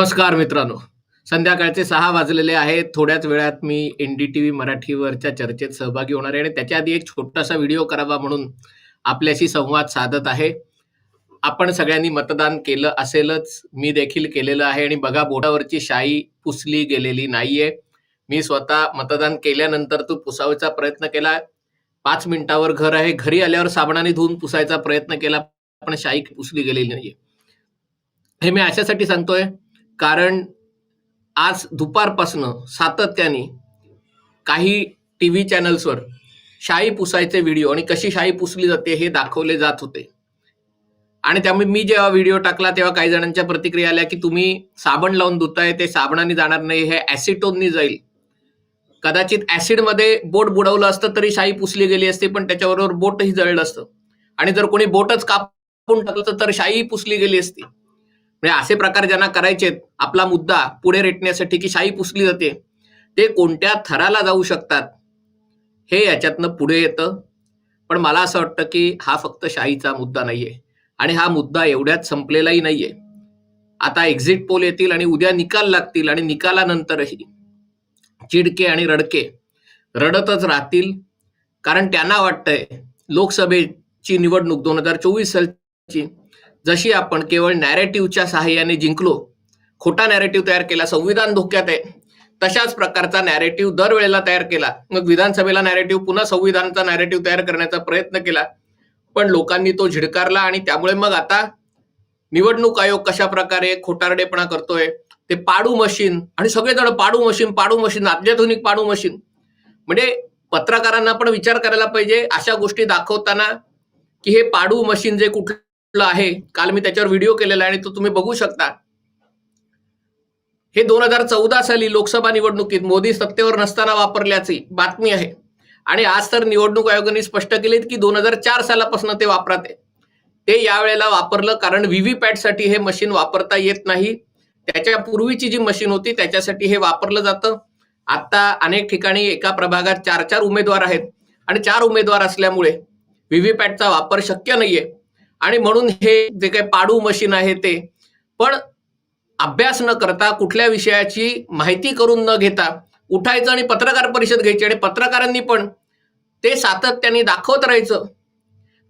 नमस्कार मित्रांनो. संध्याकाळचे सहा वाजलेले आहेत. थोड्याच वेळात मी एन डी टी व्ही मराठीवरच्या चर्चेत सहभागी होणार आहे आणि त्याच्या आधी एक छोटासा व्हिडिओ करावा म्हणून आपल्याशी संवाद साधत आहे. आपण सगळ्यांनी मतदान केलं असेलच मी देखील केलेलं आहे आणि बघा बोटावरची शाई पुसली गेलेली नाहीये. मी स्वतः मतदान केल्यानंतर तो पुसावायचा प्रयत्न केला. पाच मिनिटावर घर आहे. घरी आल्यावर साबणाने धुवून पुसायचा प्रयत्न केला पण शाई पुसली गेलेली नाहीये. हे मी अशासाठी सांगतोय. कारण आज दुपारपासनं सातत्याने काही टी व्ही चॅनल्सवर शाई पुसायचे व्हिडिओ आणि कशी शाई पुसली जाते हे दाखवले जात होते. आणि त्यामुळे मी जेव्हा व्हिडिओ टाकला तेव्हा काही जणांच्या प्रतिक्रिया आल्या की तुम्ही साबण लावून धुताय ते साबणाने जाणार नाही हे ऍसिटोननी जाईल. कदाचित ऍसिडमध्ये बोट बुडवलं असतं तरी शाई पुसली गेली असती पण त्याच्याबरोबर बोटही जळलं असतं. आणि जर कोणी बोटच कापून टाकलं तर शाई पुसली गेली असती. म्हणजे असे प्रकार ज्यांना करायचेत आपला मुद्दा पुढे रेटण्यासाठी की शाई पुसली जाते ते कोणत्या थराला जाऊ शकतात हे याच्यातनं पुढे येतं. पण मला असं वाटतं की हा फक्त शाहीचा मुद्दा नाहीये आणि हा मुद्दा एवढ्यात संपलेलाही नाहीये. आता एक्झिट पोल येतील आणि उद्या निकाल लागतील आणि निकालानंतरही चिडके आणि रडके रडतच राहतील. कारण त्यांना वाटतंय लोकसभेची निवडणूक दोन हजार चोवीस सालची जशी आपण केवळ नॅरेटिव्हच्या सहाय्याने जिंकलो खोटा नॅरेटिव्ह तयार केला संविधान धोक्यात आहे तशाच प्रकारचा नॅरेटिव्ह दरवेळेला तयार केला. मग विधानसभेला नॅरेटिव्ह पुन्हा संविधानचा नॅरेटिव्ह तयार करण्याचा प्रयत्न केला. पण लोकांनी तो झिडकारला आणि त्यामुळे मग आता निवडणूक आयोग कशा प्रकारे खोटारडेपणा करतोय ते पाडू मशीन आणि सगळेजण पाडू मशीन पाडू मशीन अत्याधुनिक पाडू मशीन. म्हणजे पत्रकारांना पण विचार करायला पाहिजे अशा गोष्टी दाखवताना की हे पाडू मशीन जे कुठलं आहे. काल मी त्याच्यावर व्हिडिओ केलेला आहे आणि तो तुम्ही बघू शकता. हे दोन हजार चौदा साली लोकसभा निवडणुकीत मोदी सत्तेवर नसताना वापरल्याची बातमी आहे. आणि आज तर निवडणूक आयोगाने स्पष्ट केले की दोन हजार चार सालापासून ते वापरात. आहे ते यावेळेला वापरलं कारण व्हीव्हीपॅटसाठी हे मशीन वापरता येत नाही. त्याच्या पूर्वीची जी मशीन होती त्याच्यासाठी हे वापरलं जातं. आता अनेक ठिकाणी एका प्रभागात चार चार उमेदवार आहेत. आणि चार उमेदवार असल्यामुळे व्हीव्हीपॅटचा वापर शक्य नाहीये. आणि म्हणून हे जे काही पाडू मशीन आहे ते. पण अभ्यास न करता कुठल्या विषयाची माहिती करून न घेता उठायचं आणि पत्रकार परिषद घ्यायची आणि पत्रकारांनी पण ते सातत्याने दाखवत राहायचं.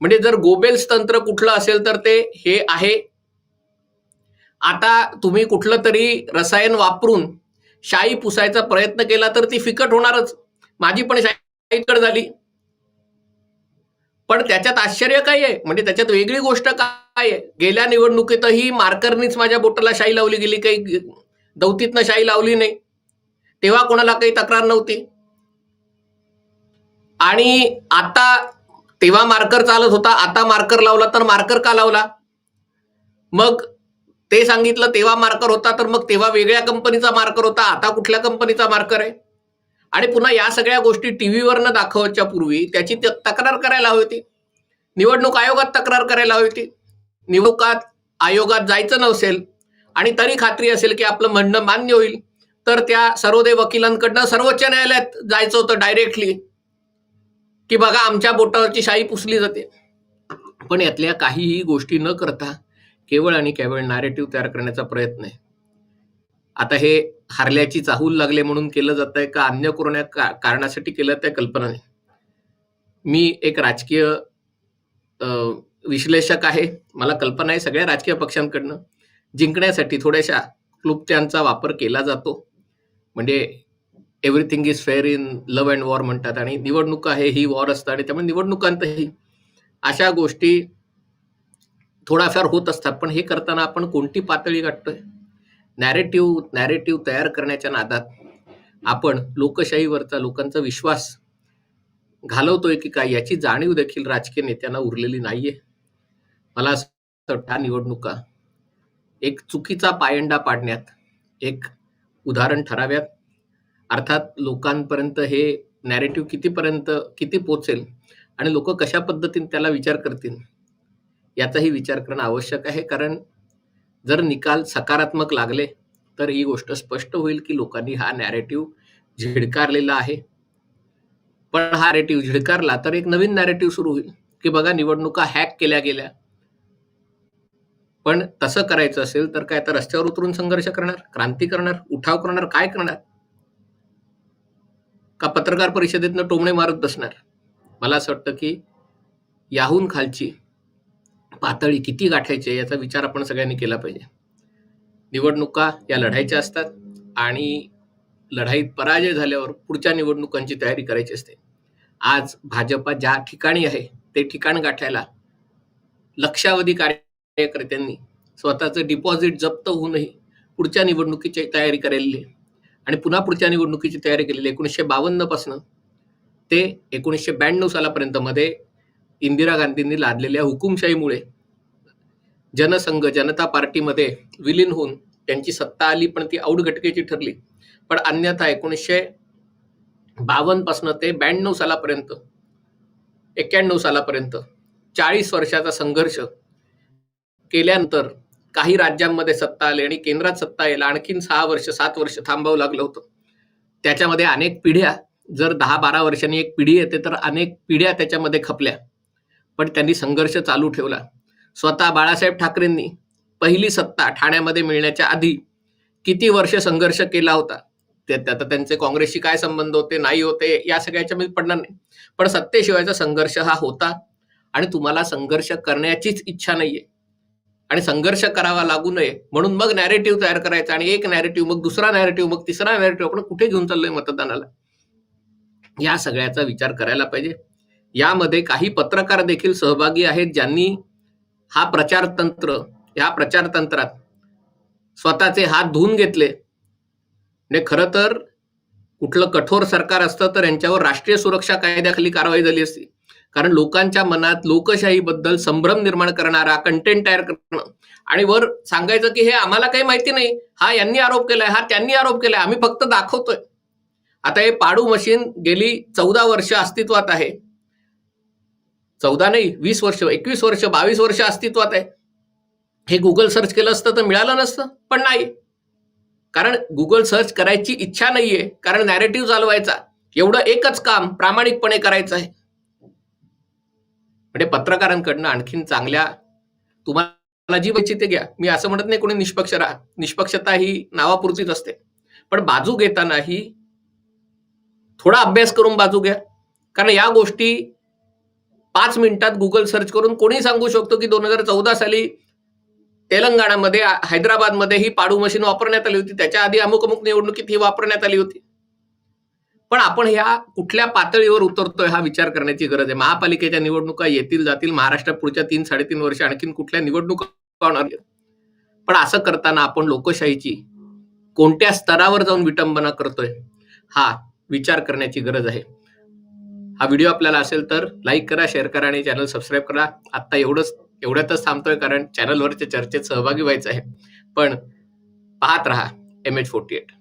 म्हणजे जर गोबेल्स तंत्र कुठलं असेल तर ते हे आहे. आता तुम्ही कुठलं तरी रसायन वापरून शाई पुसायचा प्रयत्न केला तर ती फिकट होणारच. माझी पण शाई फिकट झाली. पण त्याच्यात आश्चर्य काय आहे? म्हणजे त्याच्यात वेगळी गोष्ट काय आहे? गेल्या निवडणुकीतही मार्करनीच माझ्या बोटाला शाई लावली गेली काही? दौतीतनं शाई लावली नाही. तेव्हा कोणाला काही तक्रार नव्हती. आणि आता तेव्हा मार्कर चालत होता आता मार्कर लावला तर मार्कर का लावला? मग ते सांगितलं तेव्हा मार्कर होता तर मग तेव्हा वेगळ्या कंपनीचा मार्कर होता आता कुठल्या कंपनीचा मार्कर आहे? आणि पुन्हा या सगळ्या गोष्टी टीव्हीवरनं दाखवायच्या पूर्वी त्याची तक्रार करायला हवी होती. निवडणूक आयोगात तक्रार करायला हवी होती. निवडणुकात आयोगात जायचं नसेल आणि तरी खात्री असेल की आपलं म्हणणं मान्य होईल तर त्या सर्वोदय वकिलांकडनं सर्वोच्च न्यायालयात जायचं होतं डायरेक्टली की बघा आमच्या बोटावरची शाई पुसली जाते. पण यातल्या काहीही गोष्टी न करता केवळ आणि केवळ नॅरेटिव्ह तयार करण्याचा प्रयत्न आहे. आता हे हारल्याची चाहूल लागले म्हणून केलं जात आहे का अन्य कोरोना का- कारणासाठी केलं त्या कल्पना नाही मी एक राजकीय विश्लेषक आहे. मला कल्पना आहे सगळ्या राजकीय पक्षांकडनं. जिंकण्यासाठी थोड्याशा क्लुप्त्यांचा वापर केला जातो. म्हणजे everything is fair in love and war म्हणतात आणि निवडणूक आहे ही वॉर असतं आणि त्यामुळे निवडणुकांतही अशा गोष्टी थोडाफार होत असतात. पण हे करताना आपण कोणती पातळी गाठतोय? नॅरेटिव्ह नॅरेटिव्ह तयार करण्याच्या नादात आपण लोकशाहीवरचा लोकांचा विश्वास घालवतोय की काय याची जाणीव देखील राजकीय नेत्यांना उरलेली नाहीये. मला असं वाटतं ह्या निवडणुका एक चुकीचा पायंडा पाडण्यात एक उदाहरण ठराव्यात. अर्थात लोकांपर्यंत हे नॅरेटिव्ह कितीपर्यंत किती पोचेल आणि लोक कशा पद्धतीने त्याला विचार करतील याचाही विचार करणं आवश्यक आहे. कारण जर निकाल सकारात्मक लागले तर ही गोष्ट स्पष्ट होईल की लोकांनी हा नॅरेटिव्ह झिडकारलेला आहे. पण हा नॅरेटिव्ह झिडकारला तर एक नवीन नॅरेटिव्ह सुरू होईल की बघा निवडणुका हॅक केल्या गेल्या. पण तसं करायचं असेल तर काय तर रस्त्यावर उतरून संघर्ष करणार क्रांती करणार उठाव करणार काय करणार? का पत्रकार परिषदेतनं टोमणे मारत बसणार? मला असं वाटतं की याहून खालची पातळी किती गाठायची याचा विचार आपण सगळ्यांनी केला पाहिजे. निवडणुका या लढायच्या असतात आणि लढाईत पराजय झाल्यावर पुढच्या निवडणुकांची तयारी करायची असते. आज भाजपा ज्या ठिकाणी आहे ते ठिकाण गाठायला लक्षावधी कार्यकर्त्यांनी स्वतःचं डिपॉझिट जप्त होऊनही पुढच्या निवडणुकीची तयारी केलेली आहे. आणि पुन्हा पुढच्या निवडणुकीची तयारी केलेली एकोणीसशे बावन्नपासनं ते एकोणीसशे ब्याण्णव सालापर्यंत मध्ये इंदिरा गांधींनी लादलेल्या हुकुमशाहीमुळे जनसंघ जनता पार्टीमध्ये विलीन होऊन त्यांची सत्ता आली पण ती औडघटकेची ठरली. पण अन्यथा एकोणीसशे बावन्नपासनं ते ब्याण्णव सालापर्यंत एक्क्याण्णव सालापर्यंत चाळीस वर्षाचा संघर्ष केल्यानंतर काही राज्यांमध्ये सत्ता आली आणि केंद्रात सत्ता यायला आणखीन सहा वर्ष सात वर्ष थांबावं लागलं होतं. त्याच्यामध्ये अनेक पिढ्या जर दहा बारा वर्षांनी एक पिढी येते तर अनेक पिढ्या त्याच्यामध्ये खपल्या. पण त्यांनी संघर्ष चालू ठेवला. स्वतः बाळासाहेब ठाकरेंनी पहिली सत्ता ठाण्यामध्ये मिळण्याच्या आधी किती वर्ष संघर्ष केला होता? ते आता त्यांचे काँग्रेसशी काय संबंध होते नाही होते या सगळ्याच्या मी पडणार नाही. पण सत्तेशिवायचा संघर्ष हा होता आणि तुम्हाला संघर्ष करण्याचीच इच्छा नाहीये. आणि संघर्ष करावा लागू नये म्हणून मग नॅरेटिव्ह तयार करायचा आणि एक नॅरेटिव्ह मग दुसरा नॅरेटिव्ह मग तिसरा नॅरेटिव्ह आपण कुठे घेऊन चाललोय मतदानाला? या सगळ्याचा विचार करायला पाहिजे. यामध्ये काही पत्रकार देखील सहभागी आहेत ज्यांनी हा प्रचार तंत्र या प्रचार तंत्रात स्वतःचे हात धुवून घेतले. म्हणजे खरं तर कुठलं कठोर सरकार असतं तर यांच्यावर राष्ट्रीय सुरक्षा कायद्याखाली कारवाई झाली असती. कारण लोकांच्या मनात लोकशाहीबद्दल संभ्रम निर्माण करणारा कंटेंट तयार करणं आणि वर सांगायचं की हे आम्हाला काही माहिती नाही. हा यांनी आरोप केलाय हा त्यांनी आरोप केलाय आम्ही फक्त दाखवतोय. आता हे पाडू मशीन गेली चौदा वर्ष अस्तित्वात आहे. चौदा नाही वीस वर्ष एकवीस वर्ष बावीस वर्ष अस्तित्वात आहे. हे गुगल सर्च केलं असतं तर मिळालं नसतं पण नाही. कारण गुगल सर्च करायची इच्छा नाहीये कारण नॅरेटिव्ह चालवायचा. एवढं एकच काम प्रामाणिकपणे करायचं आहे. म्हणजे पत्रकारांकडनं आणखीन चांगल्या तुम्हाला जी पाहिजे ते घ्या. मी असं म्हणत नाही कोणी निष्पक्ष राहा. निष्पक्षता ही नावापुरतीच असते. पण बाजू घेतानाही थोडा अभ्यास करून बाजू घ्या. कारण या गोष्टी पाच मिनिटात गुगल सर्च करून कोणी सांगू शकतो की दोन हजार चौदा साली तेलंगणामध्ये हैदराबादमध्ये ही पाडू मशीन वापरण्यात आली होती. त्याच्या आधी अमुक अमुक निवडणुकीत ही वापरण्यात आली होती. पण आपण ह्या कुठल्या पातळीवर उतरतोय हा विचार करण्याची गरज आहे. महापालिकेच्या निवडणुका येतील जातील. महाराष्ट्रात पुढच्या तीन साडेतीन वर्ष आणखीन कुठल्या निवडणुका होणार पण असं करताना आपण लोकशाहीची कोणत्या स्तरावर जाऊन विटंबना करतोय? हा विचार करण्याची गरज आहे. हा व्हिडिओ आपल्याला असेल तर लाईक करा शेअर करा आणि चॅनल सबस्क्राईब करा. आत्ता एवढंच एवढ्यातच थांबतोय कारण चॅनलवरच्या चर्चेत सहभागी व्हायचं आहे. पण पाहत राहा एम एच फोर्टी एट